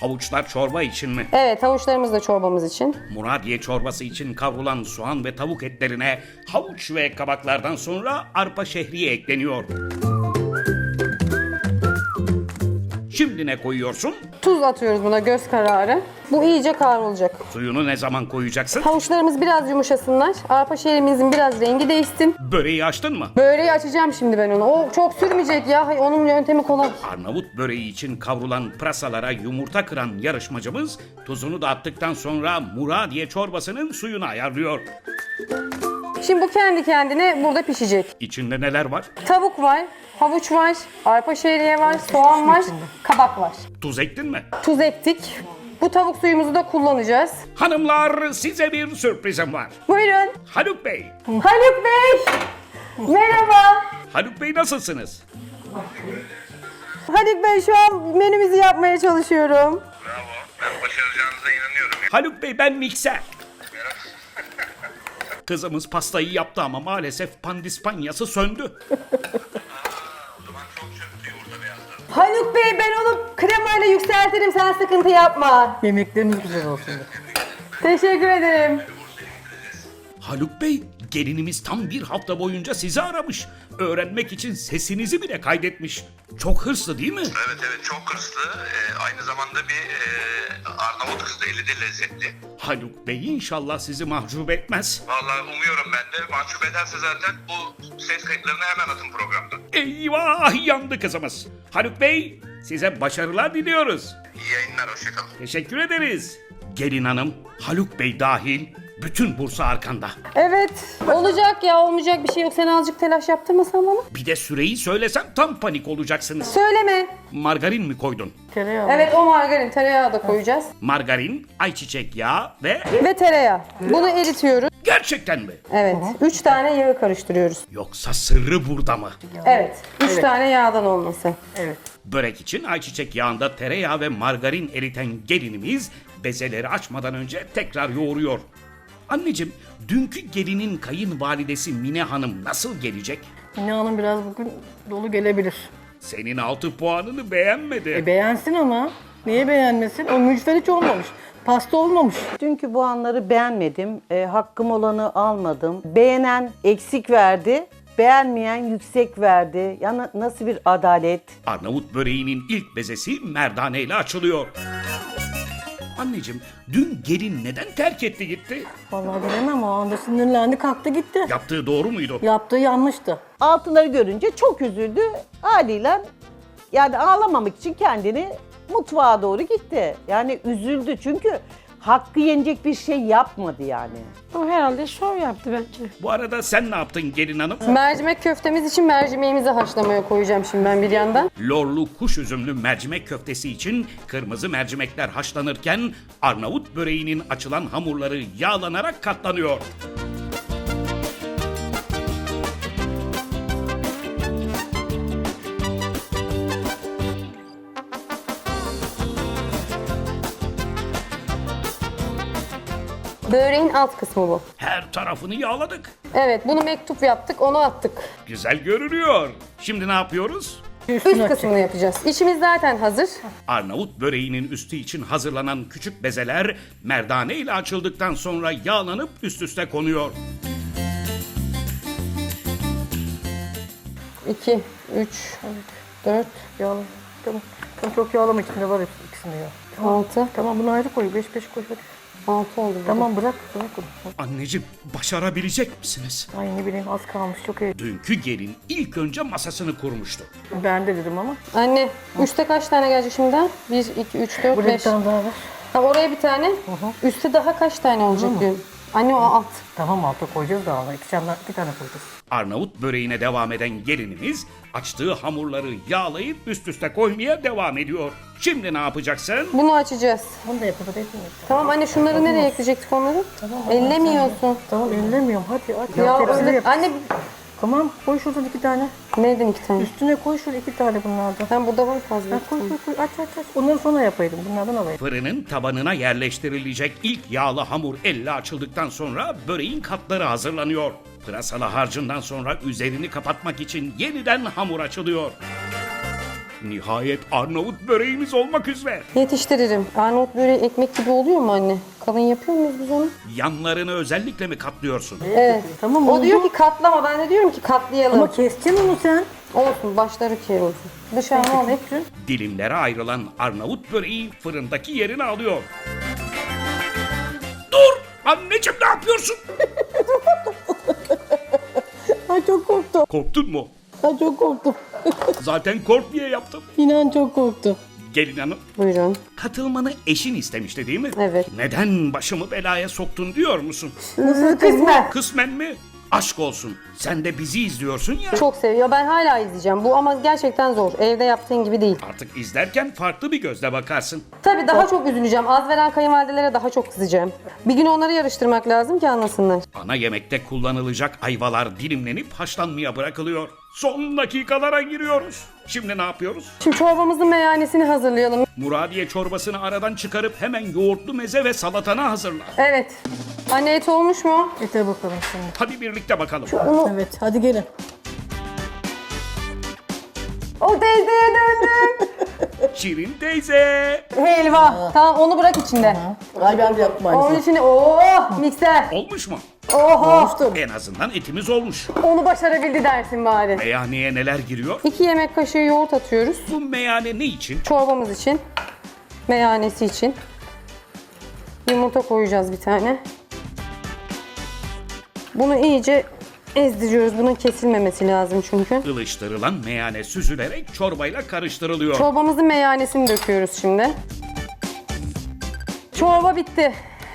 Havuçlar çorba için mi? Evet havuçlarımız da çorbamız için. Muradiye çorbası için kavrulan soğan ve tavuk etlerine havuç ve kabaklardan sonra arpa şehriye ekleniyor. Şimdi ne koyuyorsun? Tuz atıyoruz buna göz kararı. Bu iyice kavrulacak. Suyunu ne zaman koyacaksın? Havuçlarımız biraz yumuşasınlar. Arpa şehrimizin biraz rengi değişsin. Böreği açtın mı? Böreği açacağım şimdi ben onu. O çok sürmeyecek ya. Onun yöntemi kolay. Arnavut böreği için kavrulan pırasalara yumurta kıran yarışmacımız tuzunu da attıktan sonra Muradiye çorbasının suyunu ayarlıyor. Şimdi bu kendi kendine burada pişecek. İçinde neler var? Tavuk var, havuç var, arpa şehriye var, soğan var, kabak var. Tuz ektin mi? Tuz ektik. Bu tavuk suyumuzu da kullanacağız. Hanımlar size bir sürprizim var. Buyurun. Haluk Bey. Haluk Bey. Merhaba. Haluk Bey nasılsınız? Haluk Bey şu an menümüzü yapmaya çalışıyorum. Bravo. Ben başaracağınıza inanıyorum. Haluk Bey ben mikser. Kızımız pastayı yaptı ama maalesef pandispanyası söndü. Haluk Bey ben onu kremayla yükseltirim sen sıkıntı yapma. Yemekleriniz güzel olsun. Teşekkür ederim. Haluk Bey gelinimiz tam bir hafta boyunca sizi aramış. Öğrenmek için sesinizi bile kaydetmiş. Çok hırslı değil mi? Evet evet çok hırslı. Ee, aynı zamanda bir e, Arnavut kızı eli de lezzetli. Haluk Bey inşallah sizi mahcup etmez. Vallahi umuyorum ben de. Mahcup ederse zaten bu ses kayıtlarını hemen atın programdan. Eyvah yandı kızımız. Haluk Bey size başarılar diliyoruz. İyi yayınlar hoşçakalın. Teşekkür ederiz. Gelin hanım, Haluk Bey dahil bütün Bursa arkanda. Evet. Olacak ya olmayacak bir şey yok. Sen azıcık telaş yaptırmasan bana. Bir de süreyi söylesem tam panik olacaksınız. Söyleme. Margarin mi koydun? Tereyağı. Evet o margarin tereyağı da koyacağız. Margarin, ayçiçek yağı ve... Ve tereyağı. Bunu eritiyoruz. Gerçekten mi? Evet. Üç tane yağı karıştırıyoruz. Yoksa sırrı burada mı? Evet. Üç tane yağdan olması. Evet. Börek için ayçiçek yağında tereyağı ve margarin eriten gelinimiz bezeleri açmadan önce tekrar yoğuruyor. Anneciğim, dünkü gelinin kayınvalidesi Mine Hanım nasıl gelecek? Mine Hanım biraz bugün dolu gelebilir. Senin altı puanını beğenmedi. E beğensin ama. Niye beğenmesin? O mücver hiç olmamış. Pasta olmamış. Dünkü bu anları beğenmedim. E, hakkım olanı almadım. Beğenen eksik verdi. Beğenmeyen yüksek verdi. Ya na- nasıl bir adalet? Arnavut böreğinin ilk bezesi merdane ile açılıyor. Anneciğim, dün gelin neden terk etti gitti? Vallahi bilemem o anda sinirlendi kalktı gitti. Yaptığı doğru muydu? Yaptığı yanlıştı. Altınları görünce çok üzüldü. Haliyle yani ağlamamak için kendini mutfağa doğru gitti. Yani üzüldü çünkü hakkı yenecek bir şey yapmadı yani. O herhalde şov yaptı bence. Bu arada sen ne yaptın gelin hanım? Mercimek köftemiz için mercimeğimizi haşlamaya koyacağım şimdi ben bir yandan. Lorlu kuş üzümlü mercimek köftesi için kırmızı mercimekler haşlanırken Arnavut böreğinin açılan hamurları yağlanarak katlanıyor. Böreğin alt kısmı bu. Her tarafını yağladık. Evet bunu mektup yaptık onu attık. Güzel görünüyor. Şimdi ne yapıyoruz? Üst kısmını yapacağız. İçimiz zaten hazır. Arnavut böreğinin üstü için hazırlanan küçük bezeler merdane ile açıldıktan sonra yağlanıp üst üste konuyor. 2, 3, 4, Yağlı. Tamam. Tamam çok yağlama içinde var hepsi ikisinde ya. 6. Tamam bunu ayrı koy. Beş beş koy hadi. 6 oldu. Tamam bırak. Bırak onu. Anneciğim başarabilecek misiniz? Ay ne bileyim az kalmış çok iyi. Dünkü gelin ilk önce masasını kurmuştu. Ben de dedim ama. Anne, üstte kaç tane gelecek şimdiden? 1, 2, 3, 4, Burada bir 5. tane daha var. Ha, oraya bir tane. Üstte daha kaç tane olacak diyorum. Anne o alt. Tamam alta koyacağız da Allah. İki tane, iki tane koyacağız. Arnavut böreğine devam eden gelinimiz açtığı hamurları yağlayıp üst üste koymaya devam ediyor. Şimdi ne yapacaksın? Bunu açacağız. Bunu da yapabiliriz. Tamam anne şunları nereye ekleyecektik onları? Ellemiyorsun. Tamam ellemiyorum hadi aç. Ya öyle- anne Tamam koy şuradan iki tane. nereden iki tane? Üstüne koy şöyle iki tane bunlardan. Ben burada var fazla. Ha, koy koy koy aç aç aç. Onları sonra yapaydım. Bunlardan alayım. Fırının tabanına yerleştirilecek ilk yağlı hamur elle açıldıktan sonra böreğin katları hazırlanıyor. Pırasalı harcından sonra üzerini kapatmak için yeniden hamur açılıyor. Nihayet Arnavut böreğimiz olmak üzere. Yetiştiririm. Arnavut böreği ekmek gibi oluyor mu anne? Kalın yapıyor muyuz biz onu? Yanlarını özellikle mi katlıyorsun? Evet. Tamam O oldu. diyor ki katlama. Ben de diyorum ki katlayalım. Ama keseceksin onu sen. Olsun başları şey olsun. Dışarı alayım. Dilimlere ayrılan Arnavut böreği fırındaki yerini alıyor. Dur! Anneciğim ne yapıyorsun? Ay çok korktum. Korktun mu? Ay çok korktum. Zaten kork diye yaptım. İnan çok korktum. Gelin hanım, Buyurun. katılmanı eşin istemişti değil mi? Evet. Neden başımı belaya soktun diyor musun? Kısmen. Kısmen mi? Aşk olsun. Sen de bizi izliyorsun ya. Çok seviyor. Ben hala izleyeceğim. Bu ama gerçekten zor. Evde yaptığın gibi değil. Artık izlerken farklı bir gözle bakarsın. Tabii daha çok üzüleceğim. Az veren kayınvalidelere daha çok kızacağım. Bir gün onları yarıştırmak lazım ki anlasınlar. Ana yemekte kullanılacak ayvalar dilimlenip haşlanmaya bırakılıyor. Son dakikalara giriyoruz. Şimdi ne yapıyoruz? Şimdi çorbamızın meyanesini hazırlayalım. Muradiye çorbasını aradan çıkarıp hemen yoğurtlu meze ve salatana hazırla. Evet. Anne et olmuş mu? Ete bakalım şimdi. Hadi birlikte bakalım. Evet hadi gelin. O teyzeye döndüm. Şirin teyze. Helva. Tamam onu bırak içinde. Ay ben de yaptım Onun aynısını. içine oh mikser. Olmuş mu? Oho. Olmuştur. En azından etimiz olmuş. Onu başarabildi dersin bari. Meyhaneye neler giriyor? 2 yemek kaşığı yoğurt atıyoruz. Bu meyhane ne için? Çorbamız için. Meyanesi için. Yumurta koyacağız bir tane. Bunu iyice ezdiriyoruz. Bunun kesilmemesi lazım çünkü. Ilıştırılan meyhane süzülerek çorbayla karıştırılıyor. Çorbamızın meyanesini döküyoruz şimdi. Çorba bitti.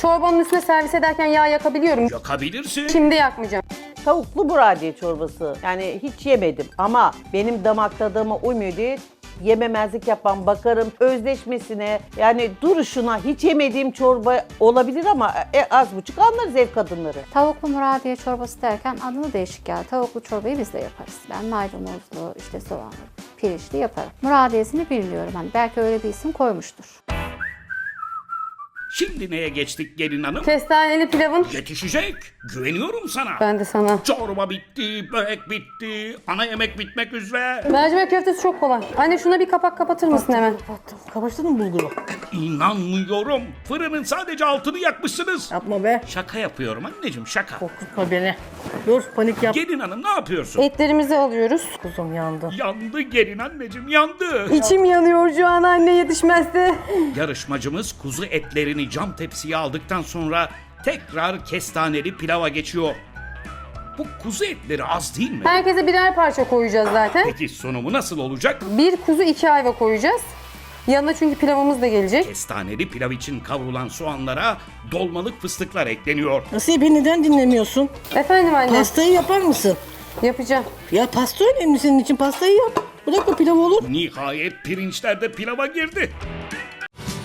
Çorbanın üstüne servis ederken yağ yakabiliyorum. Yakabilirsin. Şimdi yakmayacağım. Tavuklu buradiye çorbası. Yani hiç yemedim ama benim damak tadıma uymuyor diye yememezlik yapmam, bakarım özleşmesine, yani duruşuna hiç yemediğim çorba olabilir ama e, az buçuk anlarız ev kadınları. Tavuklu muradiye çorbası derken adını değişik geldi. Tavuklu çorbayı biz de yaparız. Ben maydanozlu, işte soğanlı, pirinçli yaparım. Muradiyesini biliyorum. Hani belki öyle bir isim koymuştur. Şimdi neye geçtik gelin hanım? Kestaneli pilavın. Yetişecek. Güveniyorum sana. Ben de sana. Çorba bitti, börek bitti, ana yemek bitmek üzere. Mercimek köftesi çok kolay. Anne şuna bir kapak kapatır mısın hemen? Kapattın mı bulguru? İnanmıyorum. Fırının sadece altını yakmışsınız. Yapma be. Şaka yapıyorum anneciğim şaka. Korkutma beni. Dur panik yap. Gelin hanım ne yapıyorsun? Etlerimizi alıyoruz. Kuzum yandı. Yandı gelin anneciğim yandı. İçim yanıyor şu an anne yetişmezse. Yarışmacımız kuzu etlerini cam tepsiye aldıktan sonra tekrar kestaneli pilava geçiyor. Bu kuzu etleri az değil mi? Herkese birer parça koyacağız zaten. Peki sunumu nasıl olacak? Bir kuzu iki ayva koyacağız. Yanına çünkü pilavımız da gelecek. Kestaneli pilav için kavrulan soğanlara dolmalık fıstıklar ekleniyor. Asiye beni neden dinlemiyorsun? Efendim anne Pastayı yapar mısın? yapacağım. Ya pasta önemli senin için. Pastayı yap. Bırak o pilav olur. Nihayet pirinçler de pilava girdi.